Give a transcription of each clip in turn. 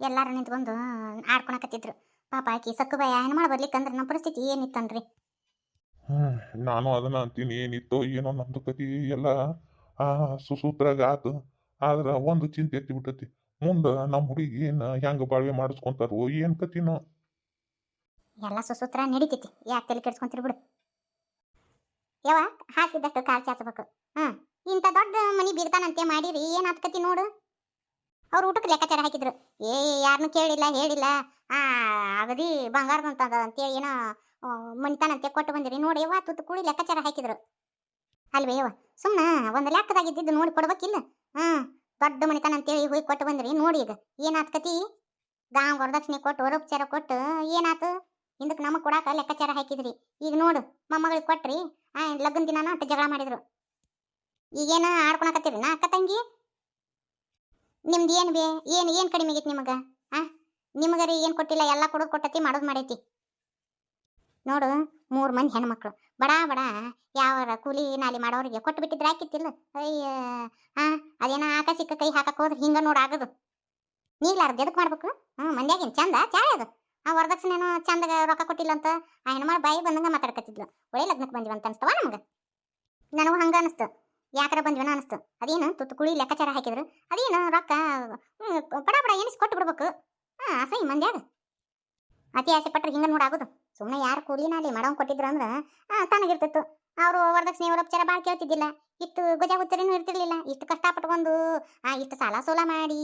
ಎಲ್ಲಾರು ನಿಂತ್ಕೊಂಡು ಆಡ್ಕೊಳಕತ್ತಿದ್ರು. ಪಾಪ ಆಕಿ ಸಕ್ಕು ಬಾಯ ಏನು ಮಾಡಿ ಬರ್ಲಿಕ್ಕಂದ್ರೆ ನಮ್ಮ ಪರಿಸ್ಥಿತಿ ಏನಿತ್ತನ್ರಿ ಹ್ಮ್ ನಾನು ಅದನ್ನ ಅಂತೀನಿ ಏನಿತ್ತೋ ಏನೋ ನಮ್ದು ಕತಿ ಎಲ್ಲ ಆ ಸುಸೂತ್ರಾಗ ಆತು. ಆದ್ರ ಒಂದು ಚಿಂತೆ ಎತ್ತಿ ಬಿಟ್ಟತಿ. ಮುಂದ ನಮ್ಮ ಹುಡುಗಿ ಏನ್ ಹೆಂಗ ಬಾಳ್ವೆ ಮಾಡಿಸ್ಕೊಂತಾರೋ ಏನ್ ಕತಿನೋ ಎಲ್ಲ ಸುಸೂತ್ರ ನಡೀತೈತಿ. ಯಾಕೆ ತಲೆ ಕೆಡ್ಸ್ಕೊಂತೀರಿ ಬಿಡು. ಯಾವ ಹಾಸಿದಷ್ಟು ಕಾಲ್ ಚಾಚಬೇಕು. ಹ್ಮ್ ಇಂಥ ದೊಡ್ಡ ಮನಿ ಬೀರ್ತಾನಂತೆ ಮಾಡಿರಿ ಏನ್ ಆತ್ಕತಿ ನೋಡು. ಅವ್ರು ಊಟಕ್ಕೆ ಲೆಕ್ಕಾಚಾರ ಹಾಕಿದ್ರು. ಏ ಯಾರನ್ನೂ ಕೇಳಿಲ್ಲ, ಹೇಳಿಲ್ಲ. ಆ ಅಗದಿ ಬಂಗಾರದಂತದ ಅಂತೇಳಿ ಏನೋ ಮನಿತಾನಂತೆ ಕೊಟ್ಟು ಬಂದಿರಿ. ನೋಡಿ ಯವ್ವ ತುತ್ತು ಕೂಡಿ ಲೆಕ್ಕಾಚಾರ ಹಾಕಿದ್ರು. ಅಲ್ವೇ ಯವ್ವ ಸುಮ್ಮನೆ ಒಂದು ಲೆಕ್ಕದಾಗಿದ್ದು ನೋಡಿ ಕೊಡ್ಬೇಕಿಲ್ಲ. ಆ ದೊಡ್ಡ ಮನಿತಾನ ಅಂತೇಳಿ ಹೋಗಿ ಕೊಟ್ಟು ಬಂದ್ರಿ. ನೋಡಿ ಈಗ ಏನಾತ್ಕತಿ ಗಾಂವ್ ವರದಕ್ಷಿಣೆ ಕೊಟ್ಟು ವರೋಪಚಾರ ಕೊಟ್ಟು, ಏನಾತು? ಹಿಂದಕ್ಕೆ ನಮಗೆ ಕೊಡಾಕ ಲೆಕ್ಕಾಚಾರ ಹಾಕಿದ್ರಿ. ಈಗ ನೋಡು, ಮೊಮ್ಮಗಳಿಗೆ ಕೊಟ್ರಿ. ಲಗ್ನ ದಿನಾನ ಅಂತ ಜಗಳ ಮಾಡಿದ್ರು. ಈಗೇನ ಆಡ್ಕೊಳಕತ್ತೀರಿ? ನಾ ಅಕ್ಕ ತಂಗಿ? ನಿಮ್ದು ಏನು ಬೇ ಏನು ಏನು ಕಡಿಮೆ ಆಗೈತಿ ನಿಮಗೆ? ಆ? ನಿಮಗರಿ ಏನು ಕೊಟ್ಟಿಲ್ಲ, ಎಲ್ಲ ಕೊಡೋದು ಕೊಟ್ಟತಿ, ಮಾಡೋದು ಮಾಡೈತಿ. ನೋಡು, ಮೂರು ಮಂದಿ ಹೆಣ್ಮಕ್ಳು. ಬಡ ಬಡ. ಯಾವ ಕೂಲಿ ನಾಲಿ ಮಾಡೋರಿಗೆ ಕೊಟ್ಟು ಬಿಟ್ಟಿದ್ರೆ ಹಾಕಿತ್ತಿಲ್ಲ. ಅಯ್ಯ, ಆ? ಅದೇನೋ ಆಕ ಸಿಕ್ಕ ಕೈ ಹಾಕಕ್ಕೆ ಹೋದ್ರೆ ಹಿಂಗ ನೋಡಿ ಆಗದು. ನೀಗ್ಲಾರ್ದು ಎದಕ್ ಮಾಡ್ಬೇಕು? ಹ್ಞೂ ಮಂದ್ಯಾಗಿನ ಚಂದ? ಚಾಳೆ ಅದು. ಆ ವರದಕ್ಷಿಣೆನೋ ಚಂದಾಗ ರೊಕ್ಕ ಕೊಟ್ಟಿಲ್ಲ ಅಂತ ಆ ಹೆಣ್ಮಾಳು ಬಾಯಿ ಬಂದಂಗ ಮಾತಾಡ್ಕತ್ತಿದ್ಲು. ಒಳ್ಳೆ ಲಗ್ನಕ್ಕೆ ಬಂದಿವ ಅಂತ ಅನ್ಸ್ತವ ನಮ್ಗೆ? ನನಗೂ ಹಂಗ ಅನಿಸ್ತು. ಯಾಕರ ಬಂದ್ವನ ಅನಿಸ್ತು. ಅದೇನು ತುತ್ತು ಕುಳಿ ಲೆಕ್ಕಾಚಾರ ಹಾಕಿದ್ರು. ಅದೇನು ರೊಕ್ಕ ಪಡ ಪಡ ಎನಿಸ್ ಕೊಟ್ಟು ಬಿಡ್ಬೇಕು. ಹಾ ಅಸಹ್ಯ ಮಂದ್ಯಾಗ ಅತಿ ಆಸೆ ಪಟ್ಟರೆ ಹಿಂಗ ನೋಡಾಗುದು ಸುಮ್ಮನೆ ಯಾರು ಕೂಲಿನಲ್ಲಿ ಮಡವ ಕೊಟ್ಟಿದ್ರು ಅಂದ್ರೆ ಆ ತನಗಿರ್ತಿತ್ತು. ಅವರು ವರದಕ್ಷಿಣೆ ಉಪಚಾರ ಭಾಳ ಕೇಳ್ತಿದ್ದಿಲ್ಲ. ಇತ್ತು ಗಜ ಉತ್ತರನು ಇರ್ತಿರ್ಲಿಲ್ಲ. ಇಷ್ಟು ಕಷ್ಟಪಟ್ಕೊಂಡು ಆ ಇಷ್ಟು ಸಾಲ ಸೋಲ ಮಾಡಿ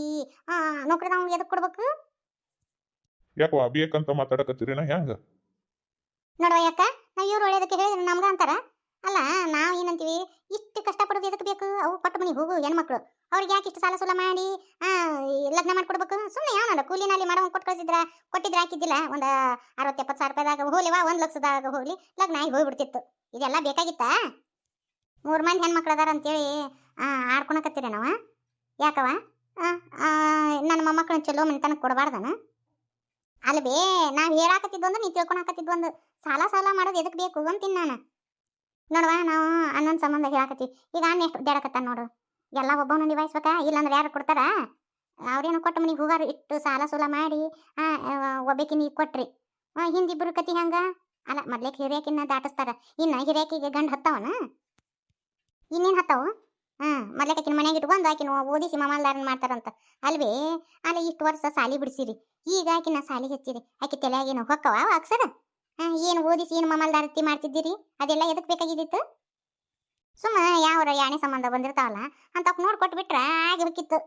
ಆ ನೌಕರಿ ನಾವು ಎದಕ್ಕೆ ಕೊಡ್ಬೇಕು? ಯಾಕೋ ಬೇಕಂತ ಮಾತಾಡಕತ್ತೀರೇನ ಹೆಂಗ? ನೋಡುವ ಯಾಕ? ನಾವು ಇವ್ರು ಒಳ್ಳೇದಕ್ಕೆ ಹೇಳಿದ್ರೆ ನಮ್ಗ ಅಂತಾರ. ಅಲ್ಲ, ನಾವು ಏನಂತೀವಿ? ಇಷ್ಟು ಕಷ್ಟಪಡೋದು ಎದಕ್ಕೆ ಬೇಕು? ಅವು ಪಟ್ಟ ಮನೆಗೆ ಹೋಗು ಹೆಣ್ಮಕ್ಳು. ಅವ್ರಿಗೆ ಯಾಕೆ ಇಷ್ಟು ಸಾಲ ಸೂಲ ಮಾಡಿ ಲಗ್ನ ಮಾಡ್ಕೊಡ್ಬೇಕು? ಸುಮ್ಮನೆ ಯಾವನಲ್ಲ ಕೂಲಿನಲ್ಲಿ ಮಾಡೋ ಕೊಟ್ಟು ಕಳಿಸಿದ್ರ, ಕೊಟ್ಟಿದ್ರೆ ಹಾಕಿದ್ದಿಲ್ಲ, ಒಂದು ಅರವತ್ತು ಎಪ್ಪತ್ತು ಸಾವಿರ ರೂಪಾಯಿದಾಗ ಹೋಗ್ಲಿವಾ ಒಂದು ಲಕ್ಷದಾಗ ಹೋಗ್ಲಿ, ಲಗ್ನ ಆಗಿ ಹೋಗ್ಬಿಡ್ತಿತ್ತು. ಇದೆಲ್ಲ ಬೇಕಾಗಿತ್ತಾ? ಮೂರು ಮಂದಿ ಹೆಣ್ಮಕ್ಳು ಅದಾರ ಅಂತೇಳಿ ಆಡ್ಕೊಳಕತ್ತೀರ ನಾವ ಯಾಕವ ನನ್ನ ಮೊಮ್ಮಕ್ಕಳನ್ನ ಚಲೋ ಮನೆತನಕ್ಕೆ ಕೊಡಬಾರ್ದನ? ಬೇ ನಾವು ಹೇಳಾಕತ್ತಿದ್ದು ಒಂದು ನೀ ತಿಳ್ಕೊಳಕತ್ತಿದ್ದು ಒಂದು. ಸಾಲ ಸಾಲ ಮಾಡೋದು ಎದಕ್ಕೆ ಬೇಕು? ಅಂತೀನಿ ನಾನು. ನೋಡುವ, ನಾವು ಅನ್ನೊಂದು ಸಂಬಂಧ ಹೇಳಕತ್ತಿ ಈಗ ಅಣ್ಣ ಎಷ್ಟು ಉದ್ದಾಡಕತ್ತಾನ ನೋಡು. ಎಲ್ಲ ಒಬ್ಬವನ್ನ ನಿಭಾಯಿಸ್ಬೇಕಾ, ಇಲ್ಲಾಂದ್ರೆ ಯಾರು ಕೊಡ್ತಾರ? ಅವ್ರೇನು ಕೊಟ್ಟು ಮನೆಗೆ ಹೋಗಾರ ಇಟ್ಟು ಸಾಲ ಸೂಲ ಮಾಡಿ ನೀ ಒಬ್ಬಾಕಿ ನೀವು ಕೊಟ್ರಿ. ಹಿಂದಿಬ್ಬರು ಕತಿ ಹಂಗ? ಅಲ್ಲ, ಮೊದ್ಲೇಕ್ ಹಿರಿಯಾಕಿನ್ನ ದಾಟಿಸ್ತಾರ. ಇನ್ನು ಹಿರಿಯಕಿಗೆ ಗಂಡು ಹತ್ತವನ? ಇನ್ನೇನು ಹತ್ತವು? ಹಾಂ ಆಕಿನ ಮನೆಗೆ ಇಟ್ಕೊಂಡು ಆಕಿನ ಓದಿಸಿ ಮಮಾಲ್ದಾರನ್ ಮಾಡ್ತಾರಂತ. ಅಲ್ವೇ? ಅಲ್ಲ, ಇಷ್ಟು ವರ್ಷ ಸಾಲಿ ಬಿಡಿಸಿರಿ. ಈಗ ಆಕಿನ ಸಾಲಿ ಹೆಚ್ಚಿರಿ. ಆಕಿ ತಲೆಯಾಗೇನು ಹೊಕ್ಕವ ಅಕ್ಸರ ಏನು ಓದಿಸಿ, ಏನು ಮಮಲ್ದಾರತಿ ಮಾಡ್ತಿದ್ದೀರಿ? ಅದೆಲ್ಲ ಎದಕ್ಕೆ ಬೇಕಾಗಿದ್ದಿತ್ತು? ಸುಮ್ಮ ಯಾವ್ರ ಯಾಣೆ ಸಂಬಂಧ ಬಂದಿರ್ತಾವಲ್ಲ ಅಂತ ನೋಡ್ಕೊಟ್ಟು ಬಿಟ್ರ ಆಗಿಬೇಕಿತ್ತು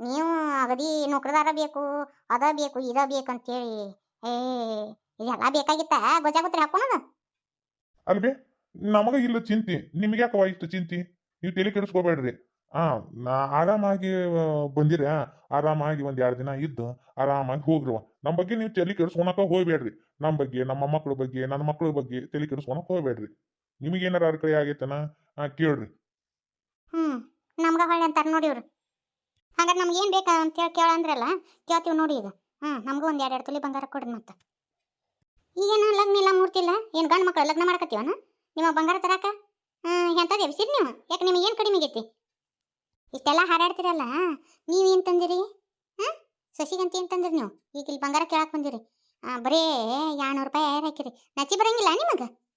ನೀವು ಅಗದಿ ನೌಕರದಾರ ಬೇಕು, ಅದ ಬೇಕು, ಇದ ಬೇಕು ಅಂತೇಳಿ. ಏ, ಇದೆಲ್ಲ ಬೇಕಾಗಿತ್ತ ಗೊಜಾಗುತ್ತೆ ಹಾಕೋಣದ ಅಲ್ಬೇ ನಮಗ ಇಲ್ಲ ಚಿಂತಿ. ನಿಮ್ಗೆ ಯಾಕವ ಇಷ್ಟು ಚಿಂತಿ? ನೀವು ತಲೆ ಕೆಡಿಸ್ಕೋಬೇಡ್ರಿ. ಆ, ನಾ ಆರಾಮಾಗಿ ಬಂದಿರ. ಆರಾಮಾಗಿ ಒಂದ್ ಎರಡು ದಿನ ಇದ್ದು, ಆರಾಮಾಗಿ ಹೋಗ್ರವ ನಮ್ಮ ಬಗ್ಗೆ ನೀವು ತಲೆ ಕೆಡಿಸ್ಕೊಳಕ ಹೋಗ್ಬೇಡ್ರಿ. ನಮ್ಮ ಬಗ್ಗೆ, ನಮ್ಮ ಮಕ್ಕಳ ಬಗ್ಗೆ, ನನ್ನ ಮಕ್ಕಳ ಬಗ್ಗೆ ತಲೆ ಕೆಡಿಸ್ಕೊಳಕ್ ಹೋಗ್ಬೇಡ್ರಿ ನಿಮಗೇನಾರ ಅರ್ಕಳಿ ಆಗೈತನ ಕೇಳ್ರಿ. ಹ್ಮ್, ನಮ್ಗ ಹೊಳ್ಳಿ ಅಂತಾರ ನೋಡಿ ಇವ್ರು. ಹಾಗಾದ್ರೆ ನಮ್ಗೆ ಏನ್ ಬೇಕಾ ಅಂತ ಹೇಳಿ ಕೇಳ ಅಂದ್ರಲ್ಲ, ಕೇಳ್ತೀವಿ ನೋಡಿ ಈಗ. ಹ್ಮ್, ನಮಗೂ ಒಂದ್ ಎರಡೆರಡು ತುಲಿ ಬಂಗಾರ ಕೊಡ್ರಿ ಮತ್ತ. ಈಗೇನ ಲಗ್ನ ಇಲ್ಲ ಮೂರ್ತಿಲ್ಲ ಏನ್ ಗಂಡ್ ಮಕ್ಳು ಲಗ್ನ ಮಾಡಕತ್ತೀವನ? ನಿಮ್ಮ ಬಂಗಾರ ತರಾಕ? ಹ್ಮ್ ಎಂತದ ಎಬ್ಸಿರಿ ನೀವು? ಯಾಕೆ ನಿಮಗೆ ಏನ್ ಕಡಿಮೆ ಆಗೈತಿ? ಇಷ್ಟೆಲ್ಲ ಹಾರಾಡ್ತಿರಲ್ಲ ನೀವೇನ್ ತಂದಿರಿ? ಹಾ ಸಸಿಗಂತ ಏನ್ ತಂದಿರಿ ನೀವು? ಈಗ ಇಲ್ಲಿ ಬಂಗಾರ ಕೇಳಕ್ ಬಂದಿರಿ. ಬರೇ ಎರಡ್ನೂರು ರೂಪಾಯಿ ಯಾರು ಹಾಕಿರಿ ನಚಿ ಬರಂಗಿಲ್ಲ ನಿಮಗೆ?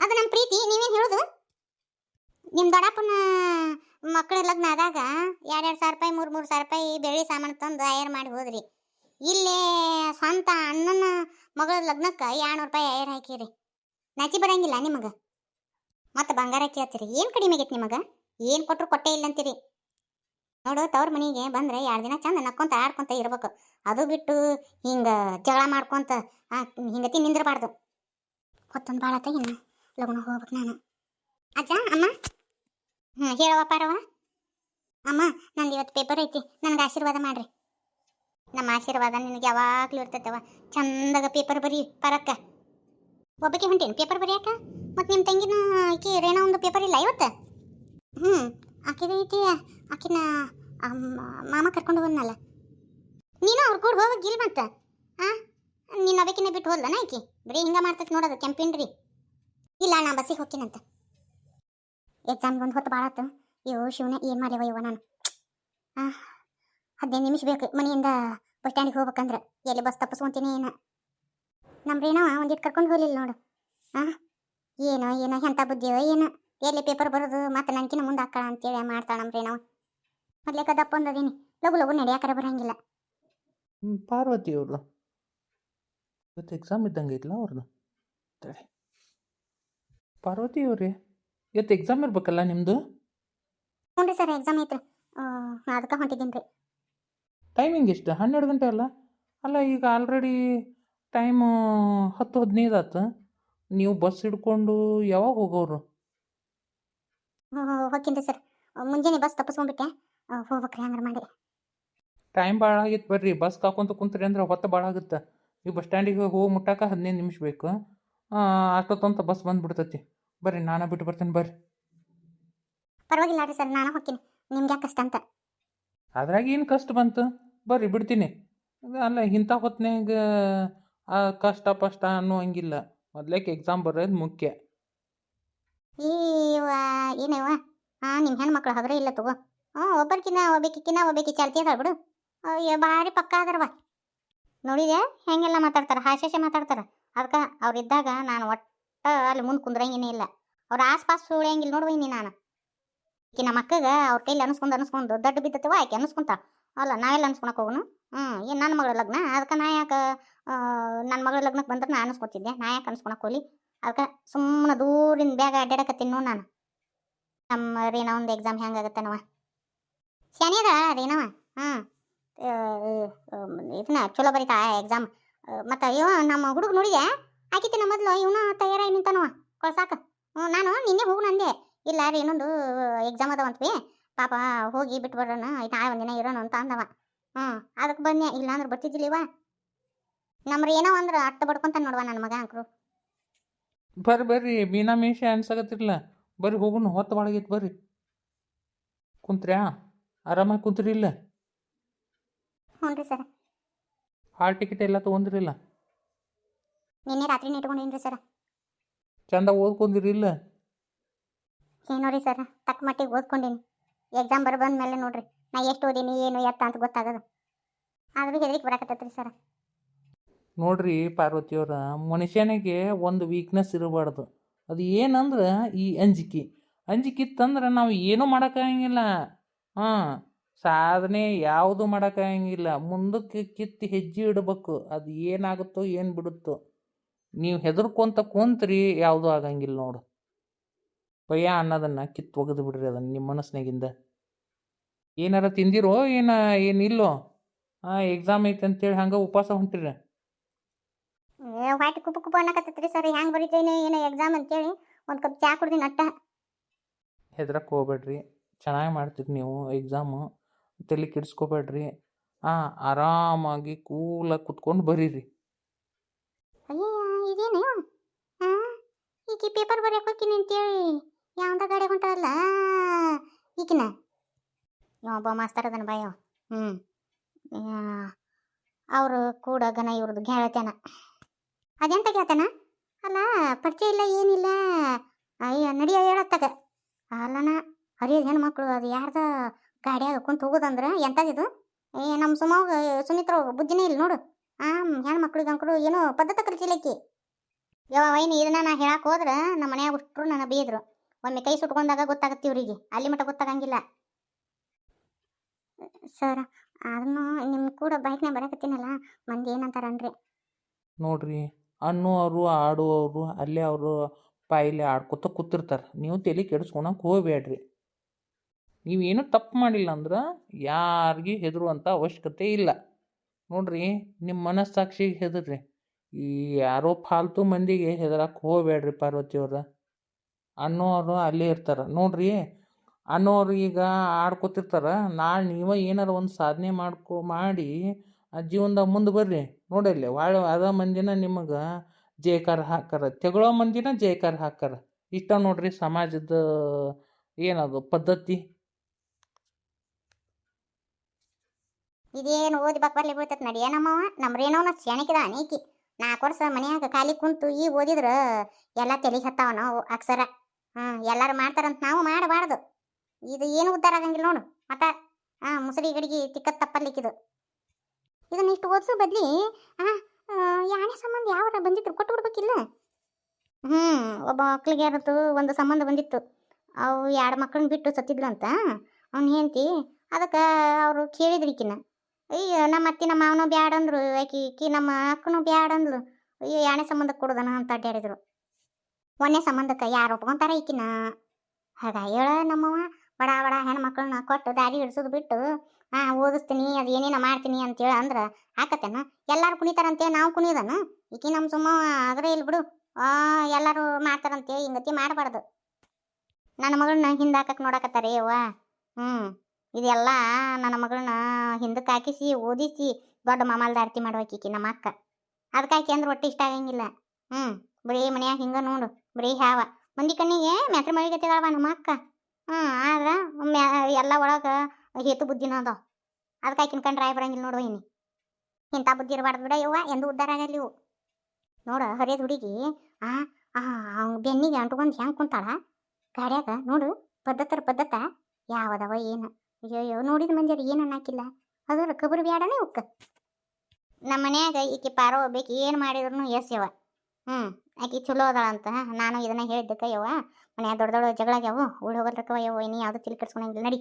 ಅದು ನಮ್ಮ ಪ್ರೀತಿ, ನೀವೇನು ಹೇಳೋದು? ನಿಮ್ಮ ದೊಡ್ಡಪ್ಪನ ಮಕ್ಕಳ ಲಗ್ನ ಆದಾಗ ಎರಡೆರಡು ಸಾವಿರ ರೂಪಾಯಿ ಮೂರು ಮೂರು ಸಾವಿರ ರೂಪಾಯಿ ಬೆಳ್ಳಿ ಸಾಮಾನು ತಂದು ಆಯರ್ ಮಾಡಿ ಹೋದ್ರಿ. ಇಲ್ಲೇ ಸ್ವಂತ ಅಣ್ಣನ ಮಗಳ ಲಗ್ನಕ್ಕೆ ಎರಡ್ನೂರು ರೂಪಾಯಿ ಆಯರ್ ಹಾಕಿರಿ. ನಾಚಿ ಬರಂಗಿಲ್ಲ ನಿಮಗೆ? ಮತ್ತೆ ಬಂಗಾರ ಕೇಳ್ತೀರಿ. ಏನು ಕಡಿಮೆ ಆಗೈತೆ ನಿಮಗೆ? ಏನು ಕೊಟ್ಟರು ಕೊಟ್ಟೇ ಇಲ್ಲ ಅಂತೀರಿ. ನೋಡು, ತವ್ರ ಮನೆಗೆ ಬಂದ್ರೆ ಎರಡು ದಿನ ಚಂದ ನಕ್ಕೊಂತ ಆಡ್ಕೊಂತ ಇರ್ಬೇಕು. ಅದು ಬಿಟ್ಟು ಹಿಂಗೆ ಜಗಳ ಮಾಡ್ಕೊಂತ ಹಿಂಗತಿ ನಿಂದಿರಬಾರ್ದು. ಹೊತ್ತೊಂದು ಭಾಳ ಇನ್ನು ಲಗ್ನ ಹೋಗ್ಬೇಕು ನಾನು. ಅಜ್ಜ, ಅಮ್ಮ? ಹ್ಞೂ ಹೇಳವ ಪಾರವ ಅಮ್ಮ, ನಂದು ಇವತ್ತು ಪೇಪರ್ ಐತಿ, ನನಗೆ ಆಶೀರ್ವಾದ ಮಾಡ್ರಿ. ನಮ್ಮ ಆಶೀರ್ವಾದ ನಿನಗೆ ಯಾವಾಗಲೂ ಇರ್ತೈತವ ಚಂದಾಗ ಪೇಪರ್ ಬರೀ ಪರಕ್ಕ. ಒಬ್ಬಕ್ಕೆ ಹೊಂಟೇನು ಪೇಪರ್ ಬರೆಯಾಕ? ಮತ್ತು ನಿಮ್ಮ ತಂಗಿನ ರೇಣೋ ಒಂದು ಪೇಪರ್ ಇಲ್ಲ ಇವತ್ತು? ಹ್ಞೂ ಆಕಿದ ಐತಿ, ಆಕಿನ ಮಾಮ ಕರ್ಕೊಂಡು ಹೋದ್ನಲ್ಲ. ನೀನು ಅವ್ರ ಕೂಡ ಹೋಗಿಲ್ಲ ಮತ್ತೆ? ಹಾಂ ನೀನು ಅದಕ್ಕಿನ್ನ ಬಿಟ್ಟು ಹೋದ್ಲನ ಆಕಿ? ಬರೀ ಹಿಂಗೆ ಮಾಡ್ತೈತೆ ನೋಡೋದು ಕೆಂಪಿನ್ರಿ. ಇಲ್ಲ, ನಾ ಬಸ್ಸಿಗೆ ಹೋಗ್ತೀನಂತ. ಎಕ್ಸಾಮ್ಗೆ ಒಂದು ಹೊತ್ತು ಭಾಳ ಆತು ಅಯ್ಯೋ ಶಿವನ, ಏನು ಮಾಡ್ಯವ ಇವ ನಾನು? ಹಾಂ ಹದಿನೈದು ನಿಮಿಷ ಬೇಕು. ಮನೆಯಿಂದ ಬಸ್ ಸ್ಟ್ಯಾಂಡಿಗೆ ಹೋಗ್ಬೇಕಂದ್ರೆ. ಎಲ್ಲಿ ಬಸ್ ತಪ್ಪಿಸ್ಕೊಂತೀನಿ ಏನು? ನಮ್ಮ ರೀನವ ಒಂದಿಟ್ಟು ಕರ್ಕೊಂಡು ಹೋಗಲಿಲ್ಲ ನೋಡು. ಹಾಂ ಏನೋ ಏನೋ ಎಂಥ ಬುದ್ಧಿಯೋ, ಏನೋ. ಎಲ್ಲಿ ಪೇಪರ್ ಬರೋದು ಮತ್ತೆ ನಂಕಿನ ಮುಂದೆ ಹಾಕಳ ಅಂತೇಳಿ ಮಾಡ್ತಾಳ ನಮ್ಮ ರೀನವ ಮೊದ್ಲೇ ಕದಪ್ಪ ಅಂದದೀನಿ ಲಗು ಲಗು ನಡೆಯಾಕರ ಬರಂಗಿಲ್ಲ. ಪಾರ್ವತಿ ಅವರು ಇವತ್ತು ಎಕ್ಸಾಮ್ ಇದ್ದಂಗೆ ಐತಲ್ಲ ಅವ್ರದ್ದು ಪಾರ್ವತಿ ಅವ್ರಿ ಇವತ್ತು ಎಕ್ಸಾಮ್ ಇರ್ಬೇಕಲ್ಲ ನಿಮ್ಮದು ಹ್ಞೂ ರೀ ಸರ್ ಎಕ್ಸಾಮ್ ಐತ್ರಿ. ಅದಕ್ಕೆ ಹೊಂಟಿದ್ದೀನಿ ರೀ. ಟೈಮಿಂಗ್ ಎಷ್ಟು? ಹನ್ನೆರಡು ಗಂಟೆ ಅಲ್ಲ? ಅಲ್ಲ ಈಗ ಆಲ್ರೆಡಿ ಟೈಮು ಹತ್ತು ಹದಿನೈದು ಆತು. ನೀವು ಬಸ್ ಹಿಡ್ಕೊಂಡು ಯಾವಾಗ ಹೋಗೋರು? ಹೋಗ್ತೀನಿ ರೀ ಸರ್. ಮುಂಜಾನೆ ಬಸ್ ತಪ್ಪಿಸ್ಕೊಂಡ್ಬಿಟ್ಟೆ. ಹೋಗ್ಬೇಕ್ರಿ ಹಂಗಾರೆ ಮಾಡಿ. ಟೈಮ್ ಭಾಳ ಆಗಿತ್ತು ಬರ್ರಿ. ಬಸ್ ಕಾಕೊಂತ ಕುಂತ್ರಿ ಅಂದ್ರೆ ಹೊತ್ತು ಭಾಳ ಆಗುತ್ತೆ. ಈ ಬಸ್ ಸ್ಟ್ಯಾಂಡಿಗೆ ಹೋಗಿ ಮುಟ್ಟಾಕ ಹದಿನೈದು ನಿಮಿಷ ಬೇಕು. ಅಷ್ಟೊತ್ತಂತ ಬಸ್ ಬಂದುಬಿಡ್ತೈತಿ. ಬರ್ರಿ ನಾನು ಬಿಟ್ಟು ಬರ್ತೀನಿ ಬರ್ರಿ. ಪರವಾಗಿಲ್ಲ ರೀ ಸರ್ ನಾನು ಹೋಗ್ತೀನಿ. ನಿಮ್ಗೆ ಯಾಕೆ ಕಷ್ಟ ಅಂತ? ಅದ್ರಾಗ ಏನು ಕಷ್ಟ ಬಂತು? ಬರ್ರಿ ಬಿಡ್ತೀನಿ. ಅಲ್ಲ ಇಂಥ ಹೊತ್ತಿನಾಗ ಕಷ್ಟ ಪಷ್ಟ ಅನ್ನೋ ಹಂಗಿಲ್ಲ ಮೊದಲೇಕೆ ಎಕ್ಸಾಮ್ ಬರೋದು ಮುಖ್ಯ. ಈ ಏನೇವ ಹಾಂ ನಿಮ್ಮ ಹೆಣ್ಮಕ್ಳು ಹಗ್ರ ಇಲ್ಲ ತಗೋ. ಹ್ಞೂ ಒಬ್ಬರ್ಕಿನ್ನ ಒಬ್ಬಕಿನ್ನ ಒಬ್ಬಕಿ ಚಾಲ್ತಿ ಅದಾಳ ಬಿಡು. ಅಯ್ಯೋ, ಭಾರಿ ಪಕ್ಕ ಅದಾರವ ನೋಡಿದೆ ಹೆಂಗೆಲ್ಲ ಮಾತಾಡ್ತಾರೆ? ಹಾಶೇಷೆ ಮಾತಾಡ್ತಾರೆ? ಅದಕ್ಕೆ ಅವ್ರಿದ್ದಾಗ ನಾನು ಒಟ್ಟ ಅಲ್ಲಿ ಮುಂದೆ ಕುಂದ್ರಂಗಿನೇ ಇಲ್ಲ. ಅವ್ರ ಆಸ್ಪಾಸ್ ಸುಳಿಯಂಗಿಲ್ಲ ನೋಡುವೀನಿ ನಾನು. ಈಕೆ ನಮ್ಮ ಅಕ್ಕಗೆ ಅವ್ರ ಕೈಲಿ ಅನ್ಸ್ಕೊಂಡು ಅನ್ಸ್ಕೊಂಡು ದೊಡ್ಡ ಬಿದ್ದತ್ತವ ಆಕೆ ಅನ್ಸ್ಕೊಂತ. ಅಲ್ಲ, ನಾವೆಲ್ಲ ಅನ್ಸ್ಕೊಳಕ್ಕೆ ಹೋಗೋನು? ಹ್ಞೂ ಏನು ನನ್ನ ಮಗಳ ಲಗ್ನ? ಅದಕ್ಕೆ ನಾ ಯಾಕೆ ನನ್ನ ಮಗಳ ಲಗ್ನಕ್ಕೆ ಬಂದ್ರೆ ನಾನು ಅನ್ಸ್ಕೊತಿದ್ದೆ. ನಾ ಯಾಕೆ ಅನ್ಸ್ಕೊಳಕ್ಕೆ ಹೋಗ್ಲಿ? ಅದಕ್ಕೆ ಸುಮ್ಮನೆ ದೂರಿಂದ ಬ್ಯಾಗ ಅಡ್ಡಾಡಕತ್ತೀನಿ ನೋಡಿ ನಾನು. ನಮ್ಮ ರೀನಾ ಒಂದು ಎಕ್ಸಾಮ್ ಹೆಂಗಾಗತ್ತನವ ಶನಿದ ರೀನವ ಹಾಂ ಇದನ್ನ ಚಲೋ ಬರೀತಾ ಎಕ್ಸಾಮ್ ಮತ್ತು ಅಯ್ಯೋ, ನಮ್ಮ ಹುಡುಗ ನೋಡಿದೆ? ಹಾಕಿತ್ತಿನ ಮೊದಲು ಇವನು ತಯಾರಾಗಿ ನಿಂತಾನವ. ಹ್ಞೂ ನಾನು ನಿನ್ನೆ ಹೋಗು ನಂದೆ ಇಲ್ಲ ರೀ, ಇನ್ನೊಂದು ಎಕ್ಸಾಮ್ ಅದಾವಂತ್ವಿ ಪಾಪ ಹೋಗಿ ಬಿಟ್ಟು ಬರೋಣ ನಾಳೆ ಒಂದಿನ ಇರೋಣ ಅಂತ ಅಂದವ. ಹ್ಞೂ ಅದಕ್ಕೆ ಬಂದೆ. ಇಲ್ಲ ಅಂದ್ರೆ ಬರ್ತಿದ್ದಿಲ್ಲಿವ ನಮ್ಮ ಏನೋ ಅಂದ್ರೆ ಅಟ್ಟ ಬಡ್ಕೊಂತ ನೋಡುವ ನನ್ನ ಮಗ ಅಂಕ್ರು. ಬರ್ರಿ ಬರ್ರಿ ಮೀನಾ ಮೇಷ ಅನ್ಸಾಕತ್ತಿರಲ್ಲ ಬರ್ರಿ ಹೋಗುನ್ ಹೊತ್ತು ಒಳಗೈತೆ ಬರ್ರಿ. ಕುಂತ್ರ್ಯಾ? ಆರಾಮಾಗಿ ಕುಂತ್ರಿ ಇಲ್ಲ? ಹ್ಞೂ ರೀ ಸರ್. ಹಾಲ್ ಟಿಕೆಟ್ ಎಲ್ಲ ತೊಗೊಂಡ್ರಿಲ್ಲ ನಿನ್ನೆ ರಾತ್ರಿ ನೆಟ್ಕೊಂಡೇನ್ರಿ ಸರ. ಚಂದ ಓದ್ಕೊಂಡಿರಿ ಇಲ್ಲ? ಏನೋ ರೀ ಸರ್ ತಕ್ಕ ಮಟ್ಟಿಗೆ ಓದ್ಕೊಂಡೀನಿ. ಎಕ್ಸಾಮ್ ಬರ ಬಂದ ಮೇಲೆ ನೋಡ್ರಿ. ನಾ ಎಷ್ಟು ಓದೀನಿ ಏನು ಎತ್ತ ಅಂತ ಗೊತ್ತಾಗೋದು. ಆದ್ರೂ ಹೆದರಿಕೆ ಬರಾಕತ್ತೈತ್ರಿ ಸರ್. ನೋಡ್ರಿ ಪಾರ್ವತಿಯವ್ರ ಮನುಷ್ಯನಿಗೆ ಒಂದು ವೀಕ್ನೆಸ್ ಇರಬಾರ್ದು. ಅದು ಏನಂದ್ರೆ ಈ ಅಂಜಿಕೆ. ಅಂಜಿಕೆ ಇತ್ತಂದ್ರೆ ನಾವು ಏನೂ ಮಾಡೋಕ್ಕಾಗಂಗಿಲ್ಲ. ಹಾಂ, ಸಾಧನೆ ಯಾವುದು ಮಾಡೋಕ್ಕಾಗಂಗಿಲ್ಲ. ಮುಂದಕ್ಕೆ ಕಿತ್ತು ಹೆಜ್ಜೆ ಇಡಬೇಕು. ಅದು ಏನಾಗುತ್ತೋ ಏನು ಬಿಡುತ್ತೋ. ನೀವು ಹೆದರ್ಕೊಂತ ಕುಂತ್ರಿ ಯಾವುದೂ ಆಗಂಗಿಲ್ಲ ನೋಡು. ಭಯ ಅನ್ನೋದನ್ನು ಕಿತ್ತು ಒಗೆದು ಬಿಡ್ರಿ ಅದನ್ನು ನಿಮ್ಮ ಮನಸ್ಸಿನಾಗಿಂದ. ಏನಾರ ತಿಂದಿರೋ, ಏನ, ಏನಿಲ್ಲೋ. ಹಾಂ ಎಕ್ಸಾಮ್ ಐತೆ ಅಂತೇಳಿ ಹಂಗೆ ಉಪವಾಸ ಹೊಂಟಿರಿ. ಏ ಹೊಟ್ಟೆ ಕುಪ್ಪು ಕುಪ್ಪು ಅನ್ನಕತ್ತೈತ್ರಿ ಸರ್ ಹೆಂಗೆ ಬರೀತೇನೆ ಏನೋ ಎಕ್ಸಾಮ್ ಅಂತೇಳಿ ಒಂದು ಕಪ್ ಚಾ ಕುಡ್ದೀನಿ ಅಟ್ಟ. ಹೆದ್ರಕ್ಕೆ ಹೋಗ್ಬೇಡ್ರಿ. ಚೆನ್ನಾಗಿ ಮಾಡ್ತೀರಿ ನೀವು ಎಕ್ಸಾಮು ತಲೆ ಕೆಡಿಸ್ಕೋಬೇಡ್ರಿ. ಹಾಂ ಆರಾಮಾಗಿ ಕೂಲಾಗಿ ಕುತ್ಕೊಂಡು ಬರೀರಿ. ಅಯ್ಯಯ್ಯ ಇದೇನು? ಈಗ ಪೇಪರ್ ಬರೆಯಕ್ಕೆ ಹೋಗ್ತೀನಿ ಅಂತೇಳಿ. ಯಾವ್ದ ಗಾಡಿ ಹೊಂಟಲ್ಲ ಈಗಿನ ಒಬ್ಬ ಮಾಸ್ತರ್ ಅದನ ಬಾಯೋ. ಹ್ಞೂ ಅವರು ಕೂಡ ಗನ ಇವ್ರದ್ದು ಗೆಳತನ ಅದೆಂತ ಕೇಳ್ತಾನ? ಅಲ್ಲ, ಪರಿಚಯ ಇಲ್ಲ, ಏನಿಲ್ಲ. ಅಯ್ಯ ನಡಿಯ ಹೇಳತ್ತಾಗ. ಅಲ್ಲನ ಹರಿಯದ ಹೆಣ್ಮಕ್ಳು, ಅದು ಯಾರ್ದ ಗಾಡಿಯಾಗ ಕುಂತ ಹೋಗೋದಂದ್ರೆ ಎಂಥದಿದು ಏ ನಮ್ಮ ಸುಮಾಗ ಸುಮಿತ್ರ ಬುದ್ಧಿನೇ ಇಲ್ಲ ನೋಡು. ಆ ಹೆಣ್ಮಕ್ಳಿಗೆ ಅಂಕಡು ಏನೋ ಪದ್ಧತಿ ಕಲಿಸಿಲಕ್ಕಿ ಯಾವ ವೈನ್, ಇದನ್ನ ನಾ ಹೇಳಕ್ಕೆ ಹೋದ್ರೆ ನಮ್ಮ ಮನೆಯಾಗ ಉಷ್ಟ್ರು ನನ್ನ ಬೀದ್ರು. ಒಮ್ಮೆ ಕೈ ಸುಟ್ಕೊಂಡಾಗ ಗೊತ್ತಾಗತ್ತೆ ಇವ್ರಿಗೆ. ಅಲ್ಲಿ ಮಟ್ಟ ಗೊತ್ತಾಗಂಗಿಲ್ಲ. ಸರ್, ಅದನ್ನು ನಿಮ್ಮ ಕೂಡ ಬೈಕ್ನಾಗ ಬರಕತ್ತೀನಲ್ಲ, ಮಂದಿ ಏನಂತಾರನ್ರಿ? ನೋಡ್ರಿ. ಅನ್ನೋರು ಆಡುವವರು ಅಲ್ಲೇ ಅವರು ಪಾಯಿಲೆ ಆಡ್ಕೊತ ಕೂತಿರ್ತಾರೆ. ನೀವು ತಲೆ ಕೆಡಿಸ್ಕೊಳಕ್ಕೆ ಹೋಗ್ಬೇಡ್ರಿ ನೀವೇನು ತಪ್ಪು ಮಾಡಿಲ್ಲ ಅಂದ್ರೆ ಯಾರಿಗೆ ಹೆದರುವಂಥ ಅವಶ್ಯಕತೆ ಇಲ್ಲ. ನೋಡ್ರಿ ನಿಮ್ಮ ಮನಸ್ಸಾಕ್ಷಿಗೆ ಹೆದರ್ರಿ. ಈ ಯಾರೋ ಫಾಲ್ತು ಮಂದಿಗೆ ಹೆದರಕ್ಕೆ ಹೋಗ್ಬೇಡ್ರಿ ಪಾರ್ವತಿಯವ್ರ. ಅನ್ನೋರು ಅಲ್ಲೇ ಇರ್ತಾರೆ. ನೋಡ್ರಿ ಅನ್ನೋರು ಈಗ ಆಡ್ಕೊತಿರ್ತಾರೆ. ನಾಳೆ ನೀವೇ ಏನಾರ ಒಂದು ಸಾಧನೆ ಮಾಡ್ಕೊ, ಮಾಡಿ ಆ ಜೀವನದಾಗ ಮುಂದೆ ಬರ್ರಿ. ನೋಡಲ್ಲಿ ಭಾಳ ಅದ ಮಂದಿನ ನಿಮಗೆ ಜಯಕಾರ ಹಾಕಾರ ತೆಗಳೋ ಮಂದಿನ ಜಯಕಾರ ಹಾಕಾರ. ಇಷ್ಟ ನೋಡ್ರಿ ಸಮಾಜದ ಏನದು ಪದ್ಧತಿ? ಇದೇನು ಓದಿ ಬಾಕ್ ಬೀಳ್ತೈತೆ ನಡಿ. ನಮ್ರೇನವನ ಸೆಣಕಿದ ಅನೇಕಿ. ನಾಲ್ಕು ವರ್ಷ ಮನ್ಯಾಗ ಖಾಲಿ ಕುಂತು ಈಗ ಓದಿದ್ರ ಎಲ್ಲ ತೆಲಿಗೆ ಹತ್ತಾವ ನಾವು ಅಕ್ಷರ. ಹ್ಞೂ ಎಲ್ಲರೂ ಮಾಡ್ತಾರಂತ ನಾವು ಮಾಡಬಾರ್ದು. ಇದು ಏನು ಉದ್ದಾರ ಆಗಂಗಿಲ್ಲ ನೋಡು. ಮತ್ತ ಹಾಂ ಮುಸುರಿ ಗಡಿಗೆ ತಿಕ್ಕತ್ ತಪ್ಪಲ್ಲಿಕ್ಕಿದು. ಇದನ್ನ ಇಷ್ಟು ಓದಿಸೋ ಬದ್ಲಿ ಯಾಣೆ ಸಂಬಂಧ ಯಾವಾರ ಬಂದಿದ್ರು ಕೊಟ್ಟು ಬಿಡ್ಬೇಕಿಲ್ಲ? ಹ್ಞೂ ಒಬ್ಬ ಮಕ್ಳಿಗೆ ಯಾರತ್ತು ಒಂದು ಸಂಬಂಧ ಬಂದಿತ್ತು. ಅವು ಎರಡು ಮಕ್ಕಳನ್ನ ಬಿಟ್ಟು ಸತ್ತಿದ್ಲಂತ. ಅವ್ನ ಹೆಂಡತಿ, ಅದಕ್ಕೆ ಅವರು ಕೇಳಿದ್ರು ಈಕಿನ. ಅಯ್ಯ, ನಮ್ಮ ಅತ್ತಿ ನಮ್ಮ ಮಾವನು ಬ್ಯಾಡ ಅಂದ್ರು ಆಕಿ, ಈಕಿ ನಮ್ಮ ಅಕ್ಕನು ಬ್ಯಾಡ ಅಂದ್ಲು. ಅಯ್ಯೋ ಯಾಣೆ ಸಂಬಂಧ ಕೊಡೋದನ ಅಂತ ಅಡ್ಡಾಡಿದ್ರು ಒಂದೇ ಸಂಬಂಧಕ್ಕೆ ಯಾರು ಒಪ್ಕೊಂತಾರ ಈಕಿನ? ಹಾಗ ಹೇಳ ನಮ್ಮವ ಬಡ ಬಡ ಹೆಣ್ಮಕ್ಳನ್ನ ಕೊಟ್ಟು ದಾರಿ ಹಿಡ್ಸೋದು ಬಿಟ್ಟು, ಹಾ, ಓದಿಸ್ತೀನಿ, ಅದು ಏನೇನೋ ಮಾಡ್ತೀನಿ ಅಂತೇಳಿ ಅಂದ್ರೆ ಆಕತ್ತೇನ? ಎಲ್ಲಾರು ಕುಣಿತಾರಂತೆ, ನಾವು ಕುಣಿಯೋದನ? ಈಕಿ ನಮ್ಮ ಸುಮ್ಮ ಅಗ್ರೆ ಇಲ್ಲಿ ಬಿಡು. ಆ, ಎಲ್ಲರೂ ಮಾಡ್ತಾರಂತೆ, ಹಿಂಗತಿ ಮಾಡಬಾರ್ದು. ನನ್ನ ಮಗಳನ್ನ ಹಿಂದೆ ಹಾಕಕ್ಕೆ ನೋಡಕತ್ತಾರೆ ಅವ್ವ ಹ್ಞೂ ಇದೆಲ್ಲ ನನ್ನ ಮಗಳನ್ನ ಹಿಂದಕ್ಕೆ ಹಾಕಿಸಿ, ಓದಿಸಿ, ದೊಡ್ಡ ಮಾಮಲ್ದಾರ್ತಿ ಮಾಡ್ಬೇಕೀಕಿ ನಮ್ಮ ಅಕ್ಕ. ಅದಕ್ಕೆ ಹಾಕಿ ಅಂದ್ರೆ ಒಟ್ಟು ಇಷ್ಟ ಆಗಂಗಿಲ್ಲ. ಹ್ಞೂ ಬರೀ ಮನ್ಯಾಗ ಹಿಂಗೆ ನೋಡು, ಬರೀ ಹಾವ ಮಂದಿ ಕಣ್ಣಿಗೆ ಮೆತ್ರ ಮಳಿಗತ್ತಿದಾಳವ ನಮ್ಮ ಅಕ್ಕ. ಹ್ಞೂ ಆದ್ರೆ ಎಲ್ಲ ಒಳಗೆ ಹೇತು ಬುದ್ಧಿನ ಅದಾವ. ಅದಕ್ಕೆ ಆಕಿನ ಕಂಡ್ರೆ ಬರಂಗಿಲ್ಲ ನೋಡು ಇನಿ ಇಂಥ ಬುದ್ಧಿ ಇರಬಾರ್ದು ಬಿಡ ಯವ್ವ, ಎಂದು ಉದ್ದಾರ ಆಗಲ್ಲ ಇವು. ನೋಡ, ಹರಿಯದ ಹುಡುಗಿ, ಆ ಅವ್ನ್ ಬೆನ್ನಿಗೆ ಅಂಟ್ಕೊಂಡು ಹೆಂಗೆ ಕುಂತಾಳ? ಗಾಡ್ಯಾಗ, ನೋಡು ಪದ್ಧತರ ಪದ್ಧತ. ಯಾವದವ ಏನು? ಅಯ್ಯೋ ನೋಡಿದ ಮಂದಿರು ಏನು ಅನ್ನಾಕಿಲ್ಲ. ಅದರ ಕಬ್ರು ಬ್ಯಾಡನೇ ಉಕ್ಕ. ನಮ್ಮ ಮನ್ಯಾಗ ಈಕೆ ಪಾರೋ ಬೇಕು ಏನು ಮಾಡಿದ್ರು ಎಸ್ ಯವ್ವ. ಹ್ಞೂ ಆಕಿ ಚಲೋ ಅದಾಳಂತ ನಾನು ಇದನ್ನ ಹೇಳಿದ್ದಕ್ಕೆ ಯವ್ವ ಮನ್ಯಾಗ ದೊಡ್ಡ ದೊಡ್ಡ ಜಗಳಾಗ್ಯಾವು ಉಳ್ ಹೋಗಲ್ರಕ್ಕವ ಯವ್ವ, ಇನ್ನು ಯಾವುದು ತಿಳಿ ನಡಿ.